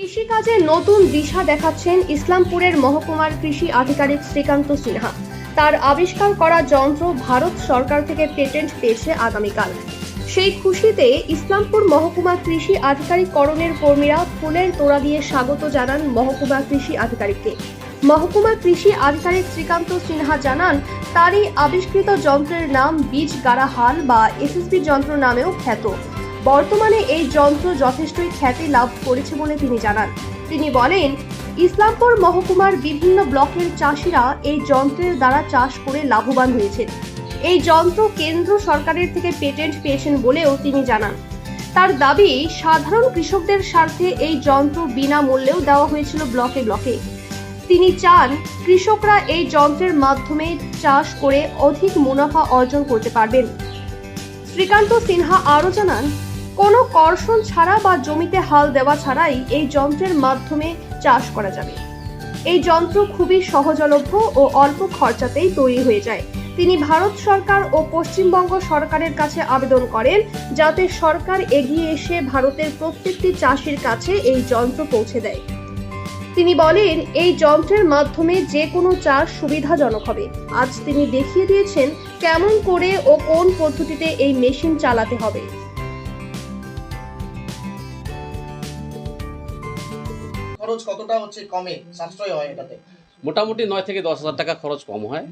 কৃষিকাজে নতুন দিশা দেখাচ্ছেন ইসলামপুরের মহকুমার কৃষি আধিকারিক শ্রীকান্ত সিনহা। তার আবিষ্কার করা যন্ত্র ভারত সরকার থেকে পেটেন্ট পেয়েছে আগামীকাল। সেই খুশিতে ইসলামপুর মহকুমা কৃষি আধিকারিক করণের কর্মীরা ফুলের তোড়া দিয়ে স্বাগত জানান মহকুমা কৃষি আধিকারিককে। মহকুমা কৃষি আধিকারিক শ্রীকান্ত সিনহা জানান, তারই আবিষ্কৃত যন্ত্রের নাম বীজ গাড়া হাল বা এসএসবি যন্ত্র নামেও খ্যাত। বর্তমানে এই যন্ত্র যথেষ্টই খ্যাতি লাভ করেছে বলে তিনি জানান। তিনি বলেন, ইসলামপুর মহকুমার বিভিন্ন ব্লকের চাষিরা এই যন্ত্রের দ্বারা চাষ করে লাভবান হয়েছেন। এই যন্ত্র কেন্দ্র সরকারের থেকে পেটেন্ট পেয়েছেন বলেও তিনি জানান। তার দাবি, সাধারণ কৃষকদের স্বার্থে এই যন্ত্র বিনামূল্যেও দেওয়া হয়েছিল ব্লকে ব্লকে। তিনি চান, কৃষকরা এই যন্ত্রের মাধ্যমে চাষ করে অধিক মুনাফা অর্জন করতে পারবেন। শ্রীকান্ত সিনহা আরও জানান কোনো কর্ষণ ছাড়া বা জমিতে হাল দেওয়া ছাড়াই এই যন্ত্রের মাধ্যমে চাষ করা যাবে। এই যন্ত্র খুবই সহজলভ্য ও অল্প খরচাতেই তৈরি হয়ে যায়। তিনি ভারত সরকার ও পশ্চিমবঙ্গ সরকারের কাছে আবেদন করেন যাতে সরকার এগিয়ে এসে ভারতের প্রত্যেকটি চাষির কাছে এই যন্ত্র পৌঁছে দেয়। তিনি বলেন, এই যন্ত্রের মাধ্যমে যে কোনো চাষ সুবিধাজনক হবে। আজ তিনি দেখিয়ে দিয়েছেন কেমন করে ও কোন পদ্ধতিতে এই মেশিন চালাতে হবে। খরচ কতটা হচ্ছে কমে সাশ্রয় হয় এটাতে? মোটামুটি নয় থেকে দশ হাজার টাকা খরচ কম হয়।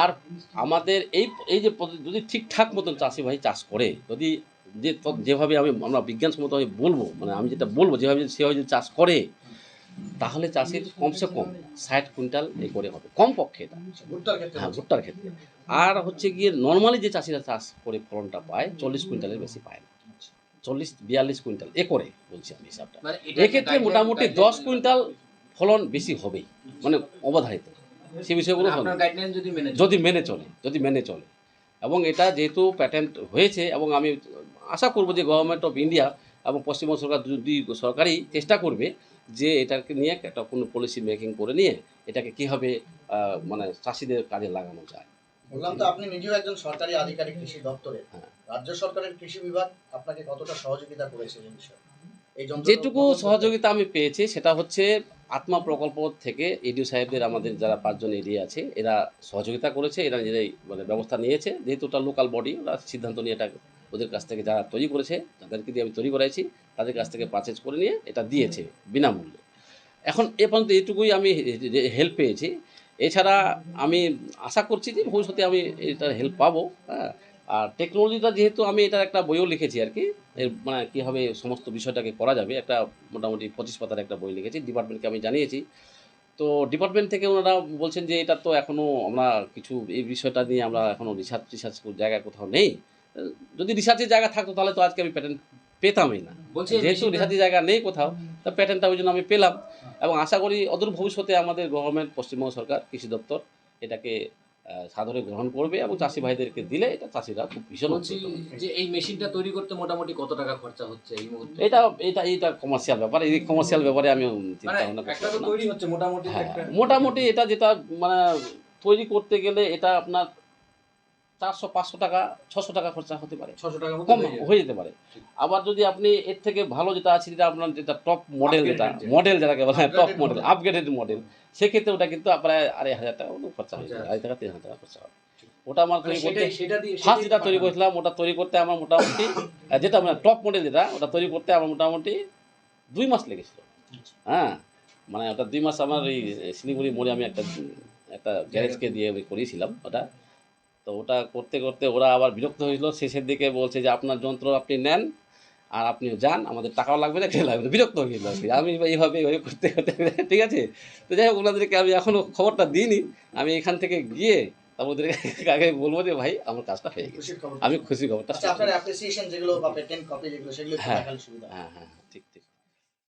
আর আমাদের এই এই যে যদি ঠিকঠাক মতন চাষি ভাই চাষ করে যদি যে যেভাবে আমি আমরা বিজ্ঞানসম্মতভাবে বলব মানে আমি যেটা বলব যেভাবে সেভাবে যদি চাষ করে তাহলে চাষির কমসে কম ষাট কুইন্টাল এ করে হবে কম পক্ষে এটা ক্ষেত্রে হ্যাঁ ভুট্টার ক্ষেত্রে। আর হচ্ছে গিয়ে নর্মালি যে চাষিরা চাষ করে ফলনটা পায় চল্লিশ কুইন্টালের বেশি পায় না। চল্লিশ বিয়াল্লিশ কুইন্টাল একরে বলছি আমি হিসাবটা মানে এক্ষেত্রে মোটামুটি দশ কুইন্টাল ফলন বেশি হবেই মানে অবধারিত সে বিষয়গুলো আপনার হবে। গাইডলাইন যদি মেনে চলে। যদি মেনে চলে যদি মেনে চলে এবং এটা যেহেতু প্যাটেন্ট হয়েছে এবং আমি আশা করব যে গভর্নমেন্ট অফ ইন্ডিয়া এবং পশ্চিমবঙ্গ সরকার যদি সরকারই চেষ্টা করবে যে এটাকে নিয়ে একটা কোনো পলিসি মেকিং করে নিয়ে এটাকে কীভাবে মানে চাষিদের কাজে লাগানো যায় বললাম তো আপনি নিজেও একজন সরকারি আধিকারিক কৃষি দপ্তরে হ্যাঁ। রাজ্য সরকারের কৃষি বিভাগ আপনাকে কতটা সহযোগিতা করেছে এই বিষয়ে? যেটুকু সহযোগিতা আমি পেয়েছি সেটা হচ্ছে আত্মা প্রকল্প থেকে এডিও সাহেবদের আমাদের যারা পাঁচজন এডিও আছে এরা সহযোগিতা করেছে এরা নিজেরাই মানে ব্যবস্থা নিয়েছে। যেহেতু ওটা লোকাল বডি ওরা সিদ্ধান্ত নিয়ে এটা ওদের কাছ থেকে যারা তৈরি করেছে তাদেরকে দিয়ে আমি তৈরি করাইছি তাদের কাছ থেকে পারচেজ করে নিয়ে এটা দিয়েছে বিনামূল্যে। এখন এ পর্যন্ত এটুকুই আমি হেল্প পেয়েছি। এছাড়া আমি আশা করছি যে ভবিষ্যতে আমি এটার হেল্প পাবো হ্যাঁ। আর টেকনোলজিটা যেহেতু আমি এটার একটা বইও লিখেছি আর কি এর মানে কীভাবে সমস্ত বিষয়টাকে করা যাবে। একটা মোটামুটি পঁচিশ পাতার একটা বই লিখেছি ডিপার্টমেন্টকে আমি জানিয়েছি। তো ডিপার্টমেন্ট থেকে ওনারা বলছেন যে এটা তো এখনও আমরা কিছু এই বিষয়টা নিয়ে আমরা এখনও রিসার্চ রিসার্চ জায়গায় কোথাও নেই। যদি রিসার্চের জায়গা থাকতো তাহলে তো আজকে আমি প্যাটেন্ট পেতামই না। বলছি যেহেতু রিসার্চের জায়গা নেই কোথাও তা প্যাটেন্টটা ওই জন্য আমি পেলাম। এবং আশা করি অদূর ভবিষ্যতে আমাদের গভর্নমেন্ট পশ্চিমবঙ্গ সরকার কৃষি দপ্তর এটাকে সাদরে গ্রহণ করবে এবং চাষি ভাইদেরকে দিলে এটা চাষিরা খুব ভীষণ হচ্ছে যে এই মেশিনটা তৈরি করতে মোটামুটি কত টাকা খরচা হচ্ছে এই মুহূর্তে? এটা এটা এটা কমার্শিয়াল ব্যাপার। এই কমার্শিয়াল ব্যাপারে আমি চিন্তা মানে ভাবনা একটা তো করছি তৈরি হচ্ছে মোটামুটি হ্যাঁ, মোটামুটি এটা যেটা মানে তৈরি করতে গেলে এটা আপনার চারশো পাঁচশো টাকা ছশো টাকা খরচা হতে পারে। ছশো কম হয়ে যেতে পারে। আবার যদি আপনি এর থেকে ভালো যেটা আছে যেটা আপনার যেটা টপ মডেল যেটা মডেল যেটাকে বলে টপ মডেল আপগ্রেডেড মডেল সেক্ষেত্রে ওটা কিন্তু প্রায় আড়াই হাজার টাকা খরচা হয়ে যাবে। আচ্ছা। আড়াই টাকা তিন হাজার টাকা খরচা হবে। ওটা আমার তৈরি করতে ফার্স্ট যেটা তৈরি করেছিলাম ওটা তৈরি করতে আমার মোটামুটি যেটা মানে টপ মডেল যেটা ওটা তৈরি করতে আমার মোটামুটি দুই মাস লেগেছিল। হ্যাঁ মানে ওটা দুই মাস আমার এই শিলিগুড়ি মোড়ে আমি একটা একটা গ্যারেজকে দিয়ে আমি করিয়েছিলাম ওটা। তো ওটা করতে করতে ওরা আবার বিরক্ত হয়েছিল শেষের দিকে বলছে যে আপনার যন্ত্র আপনি নেন আর আপনিও যান। আমাদের টাকাও লাগবে না কে লাগবে না। বিরক্ত হয়েছিল আর কি। আমি এইভাবে এইভাবে করতে করতে ঠিক আছে? তো যাই হোক ওনাদেরকে আমি এখনও খবরটা দিইনি। আমি এখান থেকে গিয়ে তারপর ওদেরকে আগে বলব যে ভাই আমার কাজটা হয়ে গেছে। আমি খুশি খবরটা আচ্ছা আপনার অ্যাপ্রিসিয়েশন যেগুলো বা পেটেন্ট কপি যেগুলো সেগুলো একটু। দেখালে সুবিধা। হয়। হ্যাঁ হ্যাঁ হ্যাঁ, ঠিক ঠিক।